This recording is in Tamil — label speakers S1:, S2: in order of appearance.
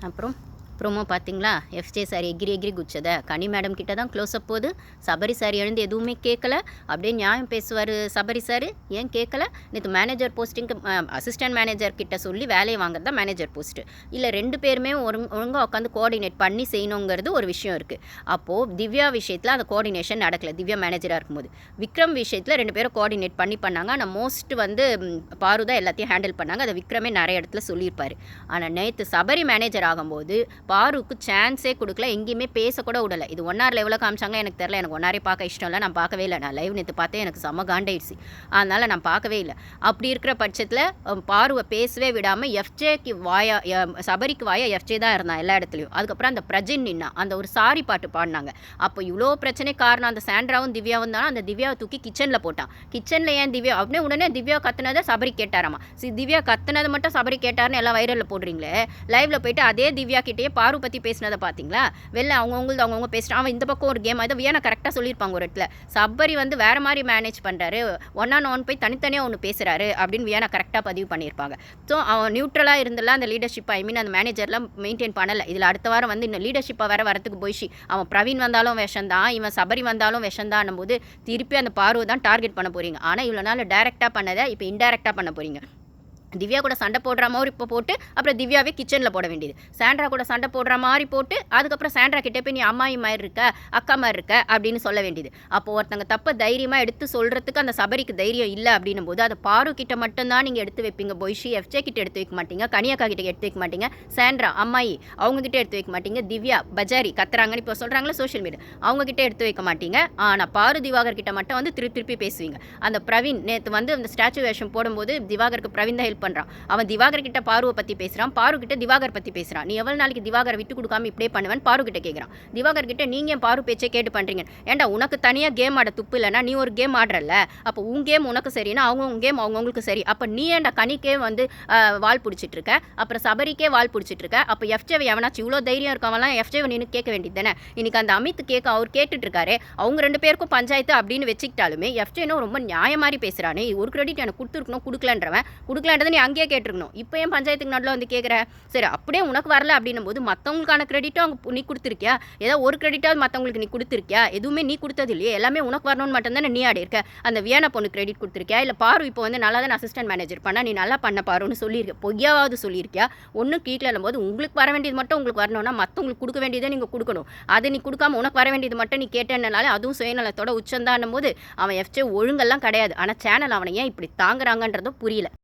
S1: அப்புறம் ப்ரோமோ பார்த்தீங்களா? எஃப்ஜே சார் எகிரி எகிரி குச்சதை. கனி மேடம் கிட்ட தான் க்ளோஸ் அப் போகுது. சபரி சார் எழுந்து எதுவுமே கேட்கல. அப்படியே நியாயம் பேசுவார் சபரி சார் ஏன் கேட்கல? நேற்று மேனேஜர் போஸ்டிங்க்கு அசிஸ்டன்ட் மேனேஜர் கிட்ட சொல்லி வேலையை வாங்குறது தான் மேனேஜர் போஸ்ட்டு இல்லை ரெண்டு பேருமே ஒரு ஒழுங்காக உட்காந்து கோஆர்டினேட் பண்ணி செய்யணுங்கிறது ஒரு விஷயம் இருக்குது அப்போது திவ்யா விஷயத்தில் அந்த கோஆர்டினேஷன் நடக்கல. திவ்யா மேனேஜராக இருக்கும்போது. விக்ரம் விஷயத்தில் ரெண்டு பேரும் கோஆர்டினேட் பண்ணி பண்ணாங்க. ஆனால் மோஸ்ட் வந்து பாரு தான் எல்லாத்தையும் ஹேண்டில் பண்ணாங்க. அதை விக்ரமே நிறைய இடத்துல சொல்லியிருப்பார். ஆனால் நேற்று சபரி மேனேஜர் ஆகும்போது பாருக்கு சான்ஸே கொடுக்கல. எங்கேயுமே பேசக்கூட விடலை. இது ஒன் ஹவர் லெவலில் காமிச்சாங்க? எனக்கு தெரில எனக்கு ஒன்னாரே பார்க்க இஷ்டம் இல்லை. நான் பார்க்கவே இல்லை. நான் லைவ் நேற்று பார்த்தேன். எனக்கு செம்ம காண்டாயிடுச்சு. அதனால் நான் பார்க்கவே இல்லை. அப்படி இருக்கிற பட்சத்தில் பாருவை பேசவே விடாமல் எஃப்ஜேக்கு வாயா சபரிக்கு வாயா எஃப்ஜே தான் இருந்தான் எல்லா இடத்துலையும். அதுக்கப்புறம் அந்த பிரஜின் நின்னா அந்த ஒரு சாரி பாட்டு பாடினாங்க. அப்போ இவ்வளோ பிரச்சனை காரணம் அந்த சாண்ட்ராவும் திவ்யாவும் தான்? அந்த திவ்யாவை தூக்கி கிச்சனில் போட்டான். கிச்சனில் ஏன் திவ்யா? அப்படின்னு உடனே திவ்யா கத்துனதை சபரி கேட்டாராமா. சி திவ்யா கத்துனதை மட்டும் சபரி கேட்டாருன்னு எல்லாம் வைரலில் போடுறீங்களே. லைவில் போயிட்டு அதே திவ்யா கிட்டேயே பாரு பற்றி பேசினதை பார்த்தீங்களா வெளில அவங்கவுங்களது அவங்கவுங்க பேசுகிறான் அவன் இந்த பக்கம் ஒரு கேம் அதை வியானா கரெக்டாக சொல்லியிருப்பாங்க ஒரு இடத்துல. சபரி வந்து வேறு மாதிரி மேனேஜ் பண்ணுறாரு ஒன் ஆன் ஒன் போய் தனித்தனியாக ஒன்று பேசுகிறாரு அப்படின்னு வியானா கரெக்டாக பதிவு பண்ணியிருப்பாங்க. ஸோ அவன் நியூட்ரலாக இருந்தெல்லாம் அந்த லீடர்ஷிப் ஐ மீன் அந்த மேனேஜர்லாம் மெயின்டைன் பண்ணலை. இதில் அடுத்த வாரம் வந்து இன்னும் லீடர்ஷிப்பாக வேறு வரத்துக்கு போயிடுச்சு. அவன் பிரவீன் வந்தாலும் விஷந்தான் இவன் சபரி வந்தாலும் விஷம்தான் போது திருப்பி அந்த பார்வை தான் டார்கெட் பண்ண போகிறீங்க ஆனால் இவ்வளோ நாள் டேரெக்டாக பண்ணதை இப்போ இன்டைரக்டாக பண்ண போகிறீங்க திவ்யா கூட சண்டை போடுற மாதிரி இப்போ போட்டு அப்புறம் திவ்யாவே கிச்சனில் போட வேண்டியது. சாண்ட்ரா கூட சண்டை போடுற மாதிரி போட்டு அதுக்கப்புறம் சாண்ட்ரா கிட்டே போய் நீ அம்மாயி மாதிரி இருக்க அக்கா மாதிரி இருக்க அப்படின்னு சொல்ல வேண்டியது. அப்போ ஒருத்தங்க தப்பை தைரியமாக எடுத்து சொல்கிறதுக்கு அந்த சபரிக்கு தைரியம் இல்லை அப்படின்னும் போது அதை பாரு கிட்ட மட்டும்தான் நீங்கள் எடுத்து வைப்பீங்க. பொய்ஷி எஃப்ஜே கிட்ட எடுத்து வைக்க மாட்டீங்க. கனியாக்கா கிட்ட எடுத்து வைக்க மாட்டீங்க. சாண்ட்ரா அம்மாயி அவங்க கிட்ட எடுத்து வைக்க மாட்டீங்க. திவ்யா பஜாரி கத்துறாங்கன்னு இப்போ சொல்கிறாங்களே சோஷியல் மீடியா அவங்க கிட்ட எடுத்து வைக்க மாட்டீங்க. ஆனால் பாரு திவாகர் கிட்ட மட்டும் வந்து திருப்பி திருப்பி பேசுவீங்க. அந்த பிரவீன் நேற்று வந்து அந்த ஸ்டாச்சு வேஷம் போடும்போது திவாகருக்கு பிரவீன் தான் ஹெல்ப் பண்ணுறான் அவன் திவாகர் கிட்ட பாருவை பற்றி பேசுகிறான் பாரு கிட்ட திவாகர் பற்றி பேசுகிறான் நீ எவ்வளோ நாளைக்கு திவாகரை விட்டு கொடுக்காம இப்படியே பண்ணுவேன் பாரு கிட்ட கேட்குறான் திவாகர் கிட்ட நீங்கள் ஏன் பாரு பேச்சை கேட்டு பண்ணுறீங்க ஏன்டா உனக்கு தனியாக கேம் ஆட துப்பு இல்லைன்னா நீ ஒரு கேம் ஆடுறல்ல? அப்போ உன் கேம் உனக்கு சரினா அவங்க உன் கேம் அவங்கவுங்களுக்கு சரி. அப்போ நீ ஏன்டா கனிக்கே வந்து வால் பிடிச்சிட்டு இருக்க? அப்புறம் சபரிக்கே வால் பிடிச்சிட்டு இருக்க? அப்போ எஃப்ஜேவை எவனாச்சும் இவ்வளோ தைரியம் இருக்கவன்லாம் எஃப்ஜேவை நின்று கேட்க வேண்டியது தானே? இன்னைக்கு அந்த அமித் கேட்க அவர் கேட்டுட்டு இருக்காரு. அவங்க ரெண்டு பேருக்கும் பஞ்சாயத்து அப்படின்னு வச்சுக்கிட்டாலுமே எஃப்ஜேனும் ரொம்ப நியாய மாதிரி பேசுகிறானே ஒரு கிரெடிட் எனக்கு கொடுத்துருக்கணும் கொடுக்கலன்றவன். கொடுக்கலான்றது நீ அங்கேயே கேட்டிருக்கணும். இப்போ ஏன் பஞ்சாயத்துக்கு நடுவில் வந்து கேட்குற? சரி அப்படியே உனக்கு வரல அப்படின்னும் போது மற்றவங்களுக்கான கிரெடிட்டும் அங்கே நீ கொடுத்துருக்கியா? ஏதோ ஒரு கிரெடிட்டாவது மற்றவங்களுக்கு நீ கொடுத்துருக்கியா? எதுவுமே நீ கொடுத்தது இல்லையே. எல்லாமே உனக்கு வரணும்னு மட்டும்தானே நீ ஆடி இருக்க? அந்த வியானா பொண்ணு கிரெடிட் கொடுத்துருக்கியா? இல்லை பாரு இப்போ வந்து நல்லா தான் அசிஸ்டன்ட் மேனேஜர் பண்ணால் நீ நல்லா பண்ண பாருன்னு சொல்லியிருக்க. பொய்யாவது சொல்லியிருக்கியா? ஒன்றும் கீழே போது உங்களுக்கு வர வேண்டியது மட்டும் உங்களுக்கு வரணும்னா மற்றவங்களுக்கு கொடுக்க வேண்டியதை நீங்கள் கொடுக்கணும். அதை நீ கொடுக்காம உனக்கு வர வேண்டியது மட்டும் நீ கேட்டேன்னால அதுவும் சுயநலத்தோட உச்சந்தான்னும் போது அவன் எஃப்ஜே ஒழுங்கெல்லாம் கிடையாது. ஆனால் சேனல் அவனை ஏன் இப்படி தாங்குறாங்கன்றதும் புரியல.